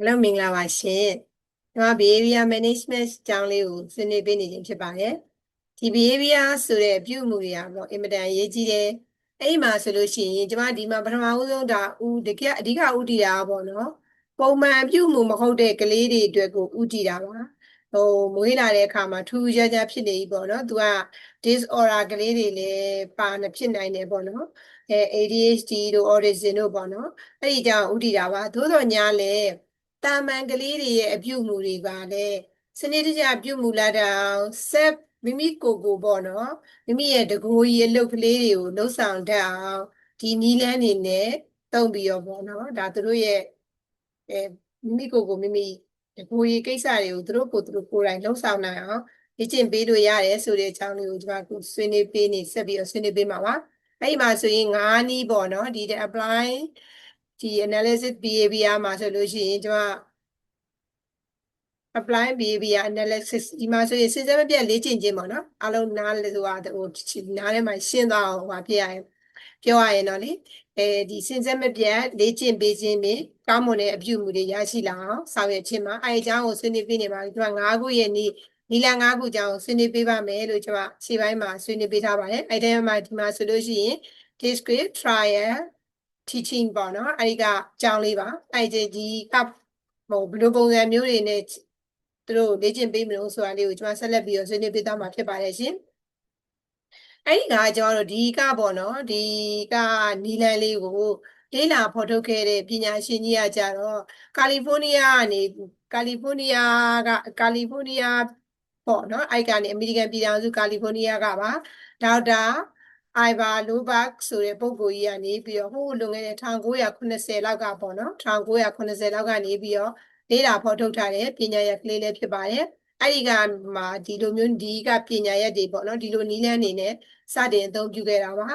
အားလုံးမင်္ဂလာပါရှင်ကျွန်မ behavior management အကြောင်းလေးကိုဆွေးနွေးပေးနေခြင်းဖြစ်ပါတယ်ဒီ behavior ဆိုတဲ့အပြုအမူတွေကတော့အင်မတန်အရေးကြီးတယ်အဲ့ဒီမှာဆိုလို့ရှိရင်ကျွန်မဒီမှာပထမဦးဆုံးဒါဥတကယ်အဓိကဥတည်တာပေါ့နော်ပုံမှန်အပြုအမူမဟုတ်တဲ့ကလေးတွေအတွက်ကိုဥတည်တာပါဟိုမွေးလာတဲ့အခါမှာထူးထူးခြားခြားဖြစ်နေပြီပေါ့နော်သူက disorder ကလေးတွေလည်းပါနေဖြစ်နိုင်တယ်ပေါ့နော်အဲ ADHD တို့ autism တို့ပေါ့နော်အဲ့ဒီကြောင့်ဥတည်တာပါသို့တော်ညာလည်း တာမန်ကလေးတွေရဲ့အပြုအမူတွေကလည်းစနစ်တကျပြုမူလာတာဆက်မိမိကိုယ်ကိုပေါ့နော်မိမိရဲ့တကိုယ်ကြီးအလုပ်ကလေးတွေကိုလှုပ်ဆောင်တတ်အောင်ဒီနီးလန်းနေနဲ့တုံးပြီးတော့ပေါ့နော်ဒါသူတို့ရဲ့အဲမိမိကိုယ်ကိုမိမိတကိုယ်ကြီးကိစ္စတွေကိုသူတို့ကိုယ်သူတို့ကိုယ်တိုင်လှုပ်ဆောင်နိုင်အောင်လေ့ကျင့်ပေးလို့ရတယ်ဆိုတဲ့အကြောင်းလေးကိုကျွန်မကဆွေးနွေးပေးနေဆက်ပြီးတော့ဆွေးနွေးပေးမှာပါအဲ့ဒီမှာဆိုရင်၅နည်းပေါ့နော်ဒီ apply ဒီ analysis behavior မှာဆိုလို့ရှိရင်ကျွန်မ apply behavior analysis ဒီမှာဆိုရင်စဉ်ဆက်မပြတ်လေ့ကျင့်ခြင်းပေါ့နော်အလုံးနားလေဆိုတာဟိုနားထဲမှာရှင်းသွားအောင်ဟောပြရရင်ပြောရရင်တော့လေအဲဒီစဉ်ဆက်မပြတ်လေ့ကျင့်ပေးခြင်းဖြင့်ကောင်းမွန်တဲ့အပြုအမူတွေရရှိလာအောင်ဆောင်ရွက်ခြင်းမှာအဲအကြောင်းကိုဆွေးနွေးပေးနေပါပြီကျွန်မ၅ခုရဲ့နီးနီလာ၅ခုကြောင်းဆွေးနွေးပေးပါမယ်လို့ကျွန်မခြေပိုင်းမှာဆွေးနွေးပေးထားပါတယ်အဲတဲမှာဒီမှာဆိုလို့ရှိရင် descript trial teaching ပေါ့နော်အဲဒီကအကြောင်းလေးပါအဲဒီဒီကဟိုဘယ်လိုပုံစံမျိုးတွေနဲ့သူတို့လေ့ကျင့်ပေးမလို့ဆိုတာလေးကိုကျွန်မဆက်လက်ပြီးတော့ဆွေးနွေးပေးသွားမှာဖြစ်ပါတယ်ရှင်အဲ့ဒီကကျွန်တော်တို့ဒီကပေါ့နော်ဒီကနီလန်လေးကိုလေးလာဖော်ထုတ်ခဲ့တဲ့ပညာရှင်ကြီးကကြတော့ကာလီဖိုးနီးယားကနေကာလီဖိုးနီးယားကကာလီဖိုးနီးယားပေါ့နော်အဲ့ကနေအမေရိကန်ပြည်ထောင်စုကာလီဖိုးနီးယားကပါဒေါက်တာ အိုင်ဘာလိုဘတ်ဆိုတဲ့ပုဂ္ဂိုလ်ကြီးကနေပြီးတော့ဟိုးလွန်ခဲ့တဲ့1980လောက်ကပေါ့နော်1980လောက်ကနေပြီးတော့လေးလာဖော်ထုတ်ထားတဲ့ပညာရက်ကလေးလည်းဖြစ်ပါတယ်အဲ့ဒီကမှာဒီလိုမျိုးဒီကပညာရက်တွေပေါ့နော်ဒီလိုနီးလန်းနေနဲ့စတင်အသုံးပြုခဲ့တာပါ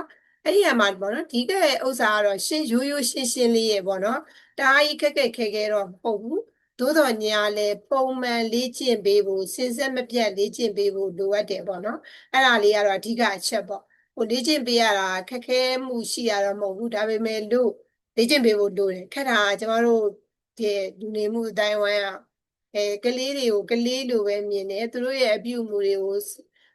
အဲ့ဒီကမှာပေါ့နော်ဒီကဲဥစ္စာကတော့ရှင်းရိုးရိုးရှင်းရှင်းလေးရေပေါ့နော်တအားကြီးခက်ခက်ခဲခဲတော့မဟုတ်ဘူးသို့တော်ညာလဲပုံမှန်လေ့ကျင့်ပေးဖို့စဉ်ဆက်မပြတ်လေ့ကျင့်ပေးဖို့လိုအပ်တယ်ပေါ့နော်အဲ့ဒါလေးကတော့အဓိကအချက်ပေါ့ ဟိုလေ့ကျင့်ပေးရတာခက်ခဲမှုရှိရတော့မဟုတ်ဘူးဒါပေမဲ့လို့လေ့ကျင့်ပေးဖို့လိုတယ်ခက်တာကျမတို့ဒီလူနေမှုအတိုင်းဝိုင်းကအဲကလေးတွေကိုကလေးလိုပဲမြင်တယ်သူတို့ရဲ့အပြုအမူတွေကို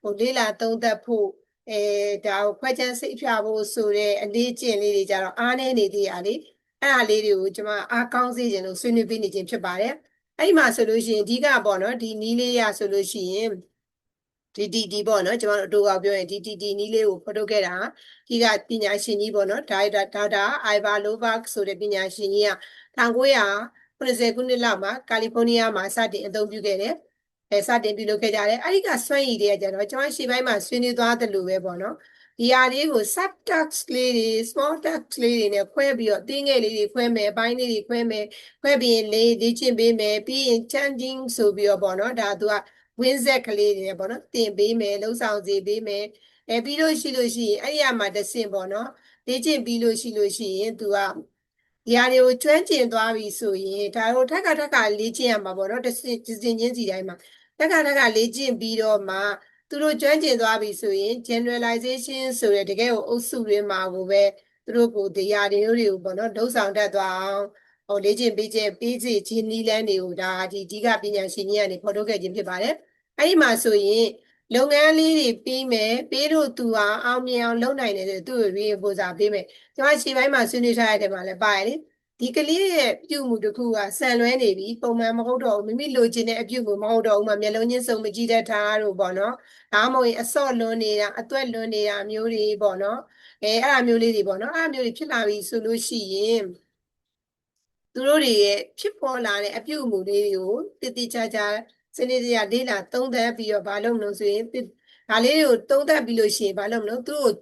ဟိုလေးလာသုံးသပ်ဖို့အဲဒါကိုခွဲခြမ်းစိတ်ဖြာဖို့ဆိုတဲ့အလေးကျင့်လေးတွေကြတော့အားနည်းနေသေးရလေအဲ့ဒါလေးတွေကိုကျွန်မအားကောင်းစေခြင်းလို့ဆွေးနွေးပေးနေခြင်းဖြစ်ပါတယ်အဲ့ဒီမှာဆိုလို့ရှိရင်အဓိကပေါ့နော်ဒီနီးလေးရဆိုလို့ရှိရင် ဒီဒီဒီပေါ့နော်ကျွန်တော်တို့အတူကပြောရင်ဒီဒီဒီနီးလေးကိုဖော်ထုတ်ခဲ့တာဒီကပညာရှင်ကြီးပေါ့နော်ဒါဒေါက်တာအိုင်ဗာလိုဘတ်ဆိုတဲ့ပညာရှင်ကြီးက1980ခုနှစ်လောက်မှာကာလီဖိုးနီးယားမှာစတင်အသုံးပြုခဲ့တယ်အဲစတင်ပြုလုပ်ခဲ့ကြတယ်အဲ့ဒီကစွမ်းရည်တွေကကျတော့ကျွန်တော်ရှေ့ပိုင်းမှာဆွေးနွေးသွားတယ်လို့ပဲပေါ့နော်ဒီဟာလေးကို sub task လေးတွေ small task လေးတွေနဲ့ခွဲပြီးတော့တင်းငယ်လေးတွေခွဲမယ်အပိုင်းလေးတွေခွဲမယ်ခွဲပြီးရင်လေးလေ့ကျင့်ပေးမယ်ပြီးရင် chanting ဆိုပြီးတော့ပေါ့နော်ဒါသူက ဝင်းဆက်ကလေးတွေပေါ့နော်တင်ပေးမယ်လှုပ်ဆောင်စေပေးမယ်အဲပြီးလို့ရှိလို့ရှိရင်အဲ့ဒီအမှာတဆင့်ပေါ့နော်လေ့ကျင့်ပြီးလို့ရှိလို့ရှိရင်သူကဒီဟာတွေကိုကျွမ်းကျင်သွားပြီဆိုရင်ဒါတို့ထက်ကထက်ကလေ့ကျင့်ရမှာပေါ့နော်တစ်စင်ချင်းစီတိုင်းမှာတက်ကထက်ကလေ့ကျင့်ပြီးတော့မှသူတို့ကျွမ်းကျင်သွားပြီဆိုရင် generalization ဆိုတဲ့တကယ်ကိုအုပ်စုတွေမှာကိုပဲသူတို့ကိုတရားတွေကိုပေါ့နော်လှုပ်ဆောင်တတ်သွားအောင်ဟိုလေ့ကျင့်ပေးခြင်းပေးစီခြင်းနီးလန်းတွေကိုဒါဒီဒီကပညာရှင်ကြီးကနေဖော်ထုတ်ခဲ့ခြင်းဖြစ်ပါတယ် အဲ့ဒီမှာဆိုရင်လုပ်ငန်းလေးတွေပြီးမယ်ပြီးလို့သူဟာအောင်မြင်အောင်လုပ်နိုင်တယ်ဆိုသူ့ကိုရေးပို့စာပေးမယ်ကျွန်မခြေပိုင်းမှာဆွေးနွေးထားရတဲ့မှာလည်းပါရလေဒီကလေးရဲ့ပြုမှုတစ်ခုကဆန်လွဲနေပြီပုံမှန်မဟုတ်တော့ဘူးမိမိလိုချင်တဲ့အပြုမှုမဟုတ်တော့ဘူးမှမျက်လုံးချင်းစုံမကြည့်တတ်တာတို့ပေါ့နော်ဒါမှမဟုတ်ရင်အစော့လွန်နေတာအသွက်လွန်နေတာမျိုးတွေပေါ့နော်အဲအဲ့အမျိုးလေးတွေပေါ့နော်အဲ့အမျိုးတွေဖြစ်လာပြီဆိုလို့ရှိရင်သူတို့တွေရဲ့ဖြစ်ပေါ်လာတဲ့အပြုအမူလေးတွေကိုတည်တည်ချာချာ စနစ်တကျလေးလာသုံးသပ်ပြီးတော့ဘာလုပ်မလို့ဆိုရင်ဒါလေးတွေကိုသုံးသပ်ပြီးလို့ရှိရင်ဘာလုပ်မလို့သူတို့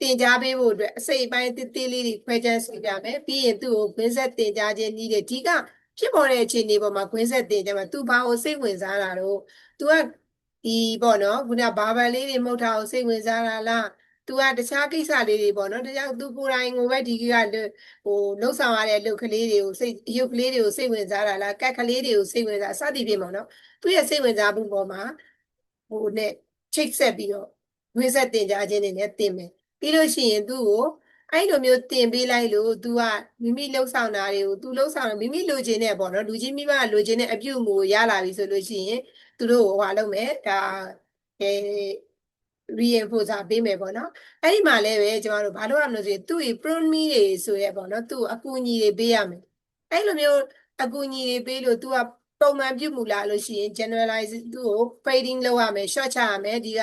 တင်ကြားပေးဖို့အတွက်အစိပ်ပိုင်းတစ်သေးလေးတွေခွဲခြားစီပြမယ်ပြီးရင်သူ့ကိုခွင်းဆက်တင်ကြားခြင်းနည်းတွေဒီကဖြစ်ပေါ်တဲ့အခြေအနေပေါ်မှာခွင်းဆက်တင်ကြမှာသူဘာကိုစိတ်ဝင်စားတာတော့သူကဒီပေါ့နော်ခုနဘာဘလေးတွေမဟုတ်တာကိုစိတ်ဝင်စားတာလား သူကတခြားကိစ္စလေးတွေပေါ့နော်တခြားသူကိုယ်တိုင်ကိုပဲဒီကဟိုလှုပ်ဆောင်ရတဲ့လုပ်ကလေးတွေကိုစိတ်ရုပ်ကလေးတွေကိုစိတ်ဝင်စားတာလားကက်ကလေးတွေကိုစိတ်ဝင်စားစသည်ဖြင့်ပေါ့နော်သူရဲ့စိတ်ဝင်စားမှုပေါ်မှာဟိုနဲ့ချိတ်ဆက်ပြီးတော့ဝိဆက်တင်ကြခြင်းတွေနဲ့တင်မယ်ပြီးလို့ရှိရင်သူ့ကိုအဲ့လိုမျိုးတင်ပေးလိုက်လို့ तू ကမိမိလှုပ်ဆောင်တာတွေကို तू လှုပ်ဆောင်တယ်မိမိလိုချင်တဲ့ပေါ့နော်လူကြီးမိဘကလိုချင်တဲ့အပြုအမူကိုရလာပြီဆိုလို့ရှိရင်သူတို့ဟိုဟာလုပ်မယ်ဒါအဲ reinforcer ပေးမယ်ပေါ့နော်အဲ့ဒီမှာလည်းပဲကျမတို့ဘာလို့ရမလို့ဆိုရင်သူ့ရဲ့ prone တွေဆိုရဲပေါ့နော်သူ့အကူအညီတွေပေးရမယ်အဲ့လိုမျိုးအကူအညီတွေပေးလို့ तू ကပုံမှန်ပြုမှုလာလို့ရှိရင် generalize သူ့ကို fading လုပ်ရမယ် short ချရမယ်ဒီက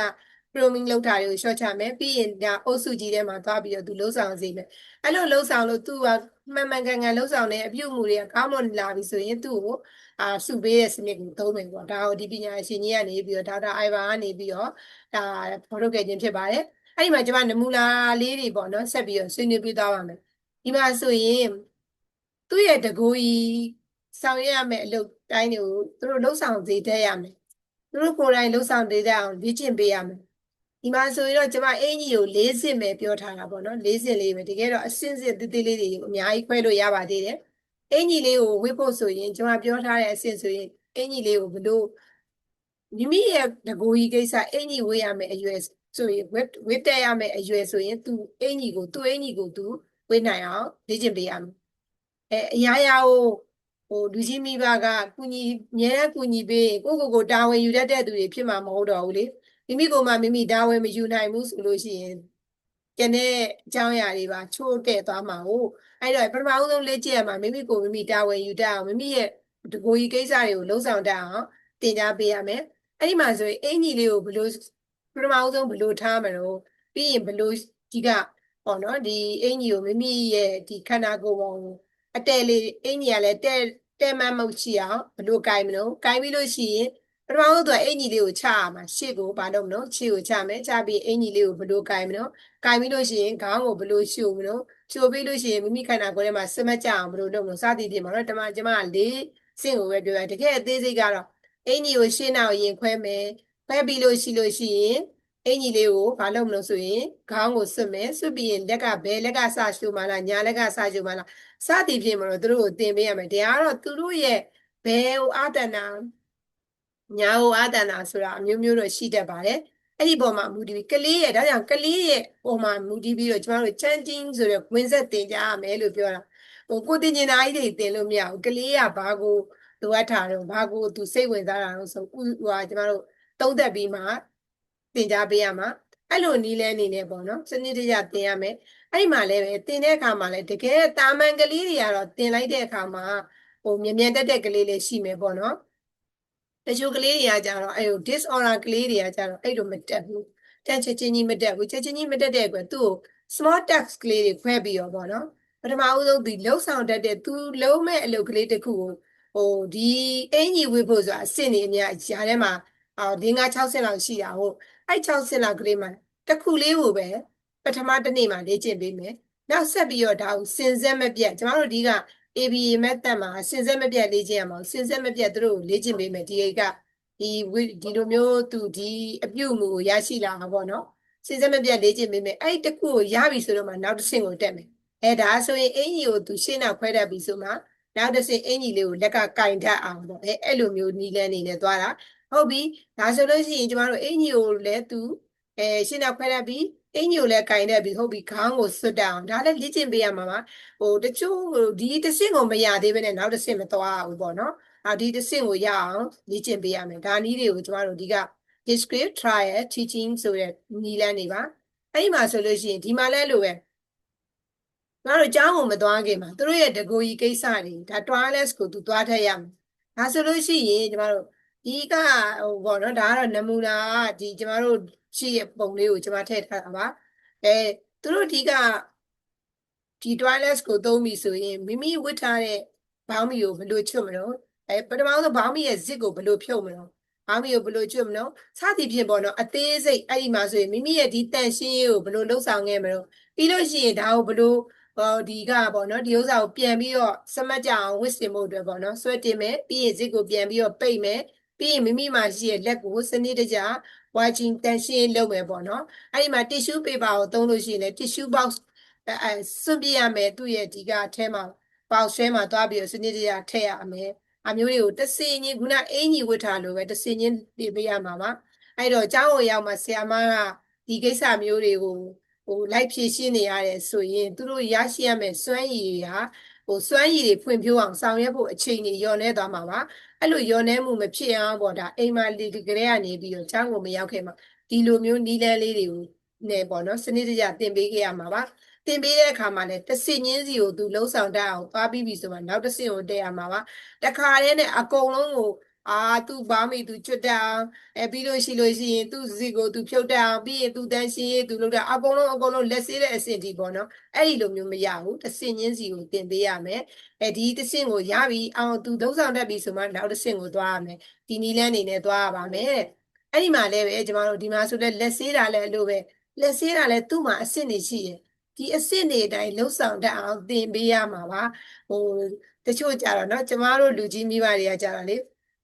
proning လောက်တာတွေကို short ချမယ်ပြီးရင်ဒါအုပ်စုကြီးထဲမှာသွားပြီးတော့သူလှုပ်ဆောင်စေမယ်အဲ့လိုလှုပ်ဆောင်လို့သူကမှန်မှန်ကန်ကန်လှုပ်ဆောင်တဲ့အပြုအမူတွေကကောင်းမွန်လာပြီဆိုရင်သူ့ကို အာစုပေးတဲ့စနစ်ကိုသုံးမယ်ပေါ့ဒါကိုဒီပညာရှင်ကြီးကနေပြီးတော့ဒေါက်တာအိုင်ဗာကနေပြီးတော့ဒါဖော်ထုတ်ခဲ့ခြင်းဖြစ်ပါတယ်အဲ့ဒီမှာကျွန်မနမူနာလေးတွေပေါ့နော်ဆက်ပြီးတော့ဆွေးနွေးပြသွားပါမယ်ဒီမှာဆိုရင်သူ့ရဲ့တကူကြီးဆောင်ရွက်ရမယ့်အလုပ်တိုင်းတွေကိုသူတို့လှုပ်ဆောင်စေတတ်ရမယ်သူတို့ကိုယ်တိုင်လှုပ်ဆောင်သေးတဲ့အောင်လေ့ကျင့်ပေးရမယ်ဒီမှာဆိုရင်တော့ကျွန်မအင်ကြီးကို၄ဆင့်ပဲပြောထားတာပေါ့နော်၄ဆင့်လေးပဲတကယ်တော့အဆင့်ဆင့်တိတိလေးတွေအများကြီးခွဲလို့ရပါသေးတယ် အင်ကြီးလေးကိုဝစ်ဖို့ဆိုရင်ကျွန်မပြောထားတဲ့အဆင့်ဆိုရင်အင်ကြီးလေးကိုဘလို့မိမိရဲ့တကူကြီးကိစ္စအင်ကြီးဝေးရမယ်အရွယ်ဆိုရင်ဝစ်ဝစ်တက်ရမယ်အရွယ်ဆိုရင်သူအင်ကြီးကိုသူ့အင်ကြီးကိုသူဝေးနိုင်အောင်လေ့ကျင့်ပေးရမယ်အဲအရာရာကိုဟိုလူကြီးမိဘကကုညီမြဲတမ်းကုညီပေးရင်ကိုယ့်ကိုယ်ကိုတာဝန်ယူတတ်တဲ့သူတွေဖြစ်မှာမဟုတ်တော့ဘူးလေမိမိကိုယ်မှမိမိတာဝန်မယူနိုင်ဘူးဆိုလို့ရှိရင် ကျန်တဲ့အကြောင်းအရာတွေပါချိုးတဲ့သွားမှာဟုတ်အဲ့တော့ပထမဦးဆုံးလေ့ကျင့်ရမှာမိမိကိုယ်မိမိတာဝန်ယူတတ်အောင်မိမိရဲ့တကိုယ်ကြီးကိစ္စတွေကိုလှုံ့ဆော်တတ်အောင်သင်ကြားပေးရမယ်အဲ့ဒီမှာဆိုရင်အင်ကြီးလေးကိုဘယ်လိုပထမဦးဆုံးဘယ်လိုထားမလို့ပြီးရင်ဘယ်လိုဒီကပေါ့နော်ဒီအင်ကြီးကိုမိမိရဲ့ဒီခန္ဓာကိုယ်ပေါ်ကိုအတဲလေးအင်ကြီးကလည်းတဲတဲမမုတ်ချီအောင်ဘယ်လိုကင်မလို့ကင်ပြီးလို့ရှိရင် ပထမဆုံးသူကအင်ကြီးလေးကိုချရမှာရှေ့ကိုဘာလို့မလို့ရှေ့ကိုချမယ်ချပြီးအင်ကြီးလေးကိုဘယ်လိုကင်မလို့ကင်ပြီးလို့ရှိရင်ခေါင်းကိုဘယ်လိုရှို့မလို့ရှို့ပြီးလို့ရှိရင်မိမိခန္ဓာကိုယ်ထဲမှာစမတ်ကြအောင်ဘယ်လိုလုပ်မလို့စသည်ဖြင့်မှာတော့တမန်ကျမကလေးစင့်ကိုပဲပြောရတကယ်အသေးစိတ်ကတော့အင်ကြီးကိုရှင်းအောင်ရင်ခွဲမယ်ခွဲပြီးလို့ရှိလို့ရှိရင်အင်ကြီးလေးကိုဘာလုပ်မလို့ဆိုရင်ခေါင်းကိုဆွတ်မယ်ဆွတ်ပြီးရင်လက်ကဘယ်လက်ကစရှို့မှလားညာလက်ကစရှို့မှလားစသည်ဖြင့်မှာတော့သူတို့ကိုသင်ပေးရမယ်တရားကတော့သူတို့ရဲ့ဘယ်ဟိုအာတနာ ညာဟိုအာတနာဆိုတာအမျိုးမျိုးတော့ရှိတတ်ပါတယ်အဲ့ဒီပေါ်မှာမူတည်ပြီးကလေးရဲ့ဒါကြောင့်ကလေးရဲ့ပေါ်မှာမူတည်ပြီးတော့ကျမတို့ချန်ချင်းဆိုတဲ့ဝင်ဆက်တင်ကြရမယ်လို့ပြောတာဟိုကိုတင်ကျင်သားကြီးတွေတင်လို့မရဘူးကလေးကဘာကိုလိုအပ်တာတော့ဘာကိုသူစိတ်ဝင်စားတာတော့ဆိုဟိုဟာကျမတို့သုံးသက်ပြီးမှတင်ကြပေးရမှာအဲ့လိုနီးလဲနေနေပေါ့နော်စနစ်တကျတင်ရမယ်အဲ့ဒီမှာလည်းပဲတင်တဲ့အခါမှာလည်းတကယ်တာမန်ကလေးတွေကတော့တင်လိုက်တဲ့အခါမှာဟိုမြန်မြန်တက်တက်ကလေးလေးရှိမယ်ပေါ့နော် တချို့ကလေးတွေကကြတော့အဲ့ဟို disorder ကလေးတွေကကြတော့အဲ့လိုမတက်ဘူးတက်ချက်ချင်းကြီးမတက်ဘူးချက်ချင်းကြီးမတက်တဲ့ကွယ်သူ့ကို small task ကလေးတွေခွဲပြီးတော့ပေါ့နော်ပထမဦးဆုံးဒီလှုပ်ဆောင်တတ်တဲ့သူလုံးမဲ့အလုပ်ကလေးတစ်ခုကိုဟိုဒီအင်ကြီးဝေးဖို့ဆိုတာအဆင့်နေအများဂျာထဲမှာအော်၄၅6ဆင့်လောက်ရှိတာဟုတ်အဲ့6ဆင့်လောက်ကလေးမှာတစ်ခုလေးကိုပဲပထမတစ်နေ့မှာလေ့ကျင့်ပေးမယ်နောက်ဆက်ပြီးတော့ဒါကိုစင်စက်မပြတ်ကျမတို့ဒီက ABA method မှာစင်စက်မပြတ်လေ့ကျင့်ရမှာစင်စက်မပြတ်သူတို့လေ့ကျင့်ပေးမယ်ဒီကဒီဒီလိုမျိုးသူဒီအပြုတ်မှုကိုရရှိလာမှာပေါ့နော်စင်စက်မပြတ်လေ့ကျင့်ပေးမယ်အဲ့ဒီတစ်ခုကိုရပြီဆိုတော့မှနောက်တစ်ဆင့်ကိုတက်မယ်အဲဒါဆိုရင်အင်ကြီးကိုသူရှင်းနောက်ခွဲတတ်ပြီဆိုမှနောက်တစ်ဆင့်အင်ကြီးလေးကိုလက်ကကင်တတ်အောင်ပေါ့အဲအဲ့လိုမျိုးနီးလန်းနေနဲ့သွားတာဟုတ်ပြီဒါဆိုလို့ရှိရင်ကျမတို့အင်ကြီးကိုလည်းသူအဲရှင်းနောက်ခွဲတတ်ပြီ အင်ကြီးကိုလည်းကင်တတ်ပြီဟုတ်ပြီခေါင်းကိုဆွတ်တတ်အောင်ဒါလည်းလေ့ကျင့်ပေးရမှာပါဟိုတချို့ဟိုဒီတစ်ဆင့်ကိုမရသေးဘဲနဲ့နောက်တစ်ဆင့်မသွားဘူးပေါ့နော်အာဒီတစ်ဆင့်ကိုရအောင်လေ့ကျင့်ပေးရမယ်ဒါနည်းတွေကိုကျမတို့ဒီက describe trial teaching ဆိုတဲ့နည်းလမ်းတွေပါအဲ့ဒီမှာဆိုလို့ရှိရင်ဒီမှာလည်းလိုပဲငါတို့အကြောင်းကိုမသွားခင်မှာသူတို့ရဲ့တကူကြီးကိစ္စတွေဒါ trials ကိုသူသွားထည့်ရမယ်ဒါဆိုလို့ရှိရင်ကျမတို့ဒီကဟိုပေါ့နော်ဒါကတော့နမူနာဒီကျမတို့ ရှိရဲ့ပုံလေးကိုကျမထည့်ထားတာပါအဲသူတို့ဒီကဒီ toilet ကိုသုံးပြီဆိုရင်မိမိဝတ်ထားတဲ့ဘောင်းမီကိုဘယ်လိုချွတ်မလို့အဲပထမဆုံးဘောင်းမီရဲ့ zip ကိုဘယ်လိုဖြုတ်မလို့ဘောင်းမီကိုဘယ်လိုချွတ်မလို့စသည်ဖြင့်ပေါ့နော်အသေးစိတ်အဲ့ဒီမှာဆိုရင်မိမိရဲ့ဒီတန်ရှင်းရေးကိုဘယ်လိုလှုပ်ဆောင်ခဲ့မလို့ပြီးလို့ရှိရင်ဒါကိုဘယ်လိုဟောဒီကပေါ့နော်ဒီဥစ္စာကိုပြန်ပြီးတော့စမတ်ကြအောင်ဝစ်စင်ဖို့အတွက်ပေါ့နော်ဆွဲတင်မယ်ပြီးရင် zip ကိုပြန်ပြီးတော့ပိတ်မယ် ပြီးရင်မိမိမှာရှိတဲ့လက်ကိုစနစ်တကျ washing တန်ရှင်းလုပ်မယ်ပေါ့နော်အဲ့ဒီမှာ tissue paper ကိုသုံးလို့ရှိရင်လည်း tissue box အဲစွန့်ပြရမယ်သူ့ရဲ့ဒီကအထဲမှာပေါက်ဆွဲမှာသွားပြီးတော့စနစ်တကျထည့်ရမယ်အမျိုးတွေကိုတစင်ချင်းခုနအင်ကြီးဝတ်ထားလို့ပဲတစင်ချင်းပြပေးရမှာပါအဲ့တော့ကျောင်းကိုရောက်မှဆရာမကဒီကိစ္စမျိုးတွေကိုဟိုလိုက်ဖြည့်ရှင်းနေရတယ်ဆိုရင်သူတို့ရရှိရမယ်စွမ်းရည်ဟာ ဟိုစွမ်းရည်တွေဖွံ့ဖြိုးအောင်ဆောင်ရွက်ဖို့အချိန်ကြီးလျော့နေသွားမှာပါအဲ့လိုလျော့နေမှုမဖြစ်အောင်ပေါ့ဒါအိမ်မှာဒီကလေးကနေပြီးတော့ချောင်းကိုမရောက်ခင်မှာဒီလိုမျိုးနီးလန်းလေးတွေကိုနေပေါ့နော်စနစ်တကျသင်ပေးခဲ့ရမှာပါသင်ပေးတဲ့အခါမှာလည်းတစ်စင်ချင်းစီကိုသူလှုပ်ဆောင်တတ်အောင်သွားပြီးပြီဆိုမှနောက်တစ်စင်ကိုတက်ရမှာပါတခါတည်းနဲ့အကုန်လုံးကို အာသူဘာမိသူချွတ်တတ်အောင်အဲပြီးလို့ရှိလို့ရှိရင်သူစီကိုသူဖြုတ်တတ်အောင်ပြီးရင်သူတန်းရှင်းရေးသူလုပ်တတ်အကုန်လုံးအကုန်လုံးလက်ဆေးတဲ့အဆင့်ဒီပေါ့နော်အဲ့ဒီလိုမျိုးမရဘူးတစ်စင်ချင်းစီကိုသင်ပေးရမယ်အဲဒီတစ်စင်ကိုရပြီအောင်သူသုံးဆောင်တတ်ပြီဆိုမှနောက်တစ်စင်ကိုသွားရမယ်ဒီနီလန်းနေနဲ့သွားရပါမယ်တဲ့အဲ့ဒီမှာလည်းပဲကျမတို့ဒီမှာဆိုလဲလက်ဆေးတာလည်းအဲ့လိုပဲလက်ဆေးတာလည်းသူ့မှာအဆင့်တွေရှိတယ်ဒီအစ်စ်တွေအတိုင်းလှုပ်ဆောင်တတ်အောင်သင်ပေးရမှာပါဟိုတချို့ကြတော့เนาะကျမတို့လူကြီးမိဘတွေကကြတော့လေ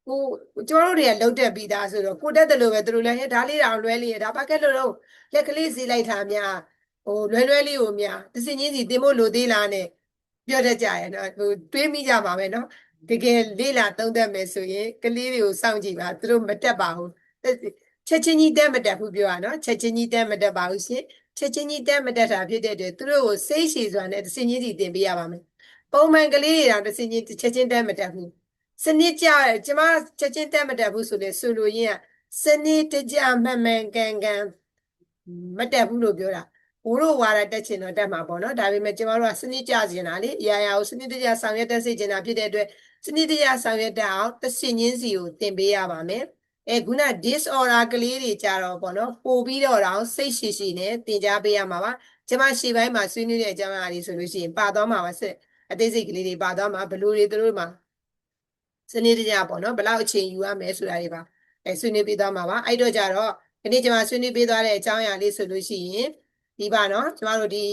ကိုကျွန်တော်တို့တွေကလုံတက်ပြီးသားဆိုတော့ကိုတက်တယ်လို့ပဲသူတို့လည်းဟဲ့ဒါလေးတောင်လွဲလေးရဒါဘက်ကက်လို့တော့လက်ကလေးစီးလိုက်တာများဟိုလွဲလွဲလေးကိုများသစင်ချင်းစီတင်ဖို့လိုသေးလားနဲ့ပြောတတ်ကြရနော်ဟိုတွေးမိကြပါမယ်နော်တကယ်လေးလာသုံးသက်မယ်ဆိုရင်ကလေးတွေကိုစောင့်ကြည့်ပါသူတို့မတက်ပါဘူးချက်ချင်းကြီးတက်မတက်ဘူးပြောရနော်ချက်ချင်းကြီးတက်မတက်ပါဘူးရှင်ချက်ချင်းကြီးတက်မတက်တာဖြစ်တဲ့အတွက်သူတို့ကိုစိတ်ရှည်စွာနဲ့သစင်ချင်းစီတင်ပေးရပါမယ်ပုံမှန်ကလေးတွေတော့သစင်ချင်းချက်ချင်းတက်မတက်ဘူး စနစ်ကြကျမချက်ချင်းတက်မတက်ဘူးဆိုလေဆိုလိုရင်းကစနစ်တကျမှန်မှန်ကန်ကန်မတက်ဘူးလို့ပြောတာဘိုးတို့ဝါရတက်ချင်တော့တက်မှာပေါ့နော်ဒါပေမဲ့ကျမတို့ကစနစ်ကြကျင်တာလေအရာရာကိုစနစ်တကျဆောင်ရွက်တက်စေချင်တာဖြစ်တဲ့အတွက်စနစ်တကျဆောင်ရွက်တတ်အောင်တစ်စင်ချင်းစီကိုတင်ပေးရပါမယ်အဲခုန disorder ကလေးတွေကြတော့ပေါ့နော်ပို့ပြီးတော့တော့စိတ်ရှိရှိနဲ့တင် जा ပေးရမှာပါကျမရှေ့ပိုင်းမှာဆွေးနွေးတဲ့အကြောင်းအရာတွေဆိုလို့ရှိရင်ပါသွားမှာပါဆက်အသေးစိတ်ကလေးတွေပါသွားမှာဘလို့တွေသူတို့မှာ စနစ်တကျပေါ့နော်ဘယ်လောက်အချိန်ယူရမယ်ဆိုတာတွေပါအဲဆွေးနွေးပေးသွားမှာပါအဲ့တော့ကြတော့ဒီနေ့ကျမဆွေးနွေးပေးသွားတဲ့အကြောင်းအရာလေးဆိုလို့ရှိရင်ဒီပါနော်ကျမတို့ဒီ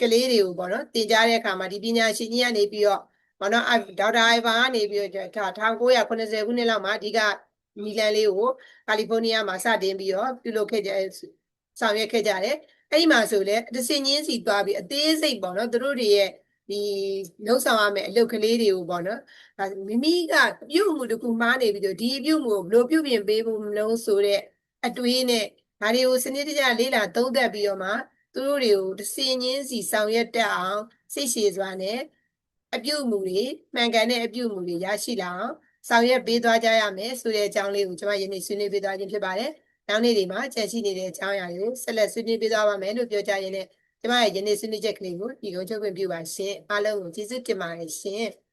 ကလေးတွေကိုပေါ့နော်တင် जा တဲ့အခါမှာဒီပညာရှင်ကြီးကနေပြီးတော့ပေါ့နော်ဒေါက်တာအိုင်ဗာကနေပြီးတော့1980ခုနှစ်လောက်မှာအဓိကမီလန်လေးကိုကာလီဖိုးနီးယားမှာစတင်ပြီးတော့ပြုလုပ်ခဲ့ကြဆောင်ရွက်ခဲ့ကြတယ်အဲ့ဒီမှာဆိုလေတစ်စင်ချင်းစီသွားပြီးအသေးစိတ်ပေါ့နော်သူတို့တွေရဲ့ ဒီလှုပ်ဆောင်ရမယ့်အလုပ်ကလေးတွေကိုပေါ့နော်ဒါမိမိကပြုတ်မှုတစ်ခုမှားနေပြီးတော့ဒီပြုတ်မှုကိုဘယ်လိုပြုတ်ပြင်ပေးဖို့မလို့ဆိုတဲ့အတွေးနဲ့ဒါတွေကိုစနစ်တကျလေးလာသုံးသပ်ပြီးတော့မှသူတို့တွေကိုတစ်စင်ချင်းစီဆောင်ရွက်တတ်အောင်စိတ်ရှည်စွာနဲ့အပြုတ်မှုတွေမှန်ကန်တဲ့အပြုတ်မှုတွေရရှိလာအောင်ဆောင်ရွက်ပေးသွားကြရမယ်ဆိုတဲ့အကြောင်းလေးကိုကျွန်မယနေ့ဆွေးနွေးပေးသွားခြင်းဖြစ်ပါတယ်။နောက်နေ့တွေမှာကြံရှိနေတဲ့အကြောင်းအရာတွေကိုဆက်လက်ဆွေးနွေးပေးသွားပါမယ်လို့ပြောကြရင်းနဲ့ ကျွန်မရဲ့ယနေ့ဆွေးနွေးချက်ကလေးကိုဒီကုန်းချုပ်ခွင့်ပြုပါရှင်။အားလုံးကိုကျေးဇူးတင်ပါတယ်ရှင်။